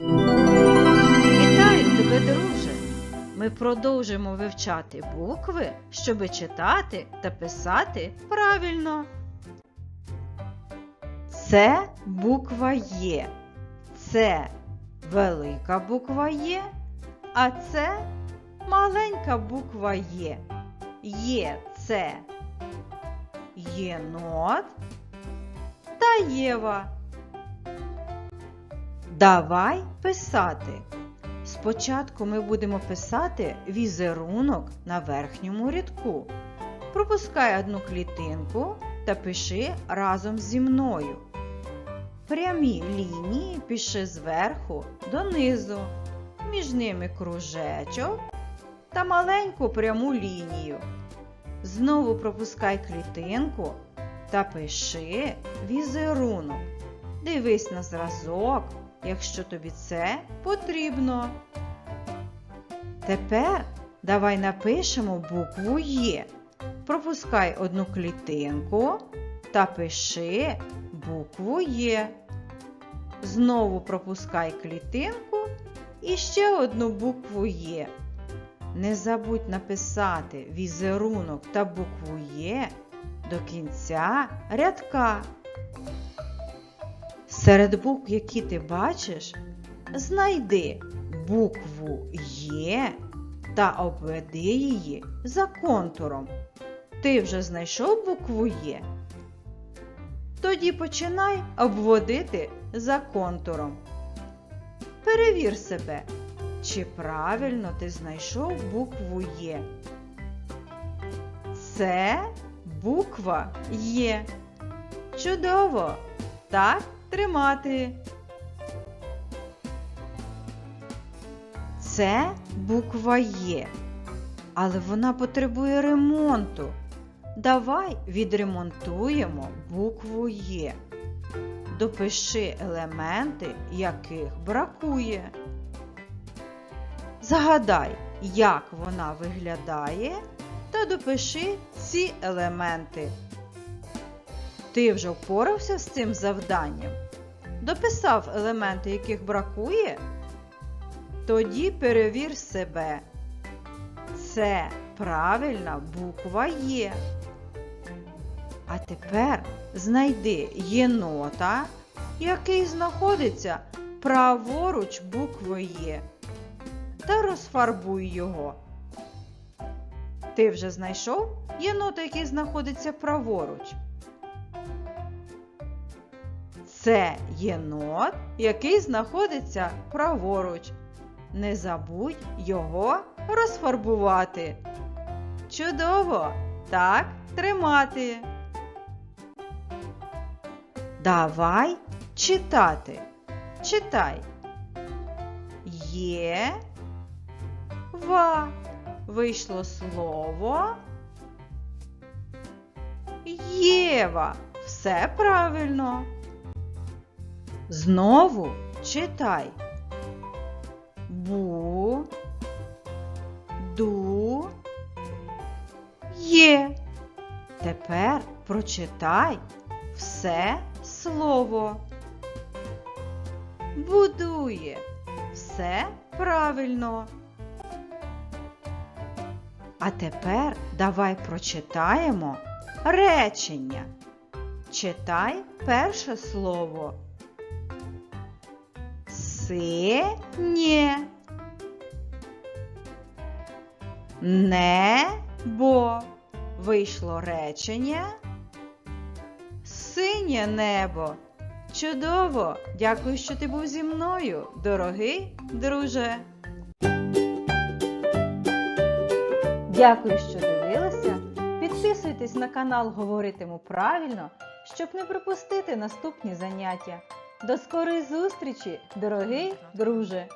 Вітаю тебе, друже! Ми продовжимо вивчати букви, щоби читати та писати правильно. Це буква Є. Це велика буква Є, а це маленька буква Є. Є це єнот та Єва. Давай писати. Спочатку ми будемо писати візерунок на верхньому рядку. Пропускай одну клітинку та пиши разом зі мною. Прямі лінії пиши зверху донизу, між ними кружечок та маленьку пряму лінію. Знову пропускай клітинку та пиши візерунок. Дивись на зразок, якщо тобі це потрібно. Тепер давай напишемо букву Є. Пропускай одну клітинку та пиши букву Є. Знову пропускай клітинку і ще одну букву Є. Не забудь написати візерунок та букву Є до кінця рядка. Серед букв, які ти бачиш, знайди букву Є та обведи її за контуром. Ти вже знайшов букву Є? Тоді починай обводити за контуром. Перевір себе, чи правильно ти знайшов букву Є. Це буква Є. Чудово! Так тримати. Це буква Є, але вона потребує ремонту. Давай відремонтуємо букву Є. Допиши елементи, яких бракує. Загадай, як вона виглядає, та допиши ці елементи. Ти вже впорався з цим завданням? Дописав елементи, яких бракує? Тоді перевір себе. Це правильна буква Є. А тепер знайди єнота, який знаходиться праворуч букви Є, та розфарбуй його. Ти вже знайшов єнота, який знаходиться праворуч? Це єнот, який знаходиться праворуч. Не забудь його розфарбувати. Чудово! Так тримати. Давай читати. Читай. Є. Ва. Вийшло слово. Єва. Все правильно. Знову читай. Бу. Ду. Є. Тепер прочитай все слово. Будує. Все правильно. А тепер давай прочитаємо речення. Читай перше слово. Синє. Небо. Вийшло речення. Синє небо. Чудово! Дякую, що ти був зі мною, дорогий друже. Дякую, що дивилися. Підписуйтесь на канал Говоритиму правильно, щоб не пропустити наступні заняття. До скорої зустрічі, дорогий друже!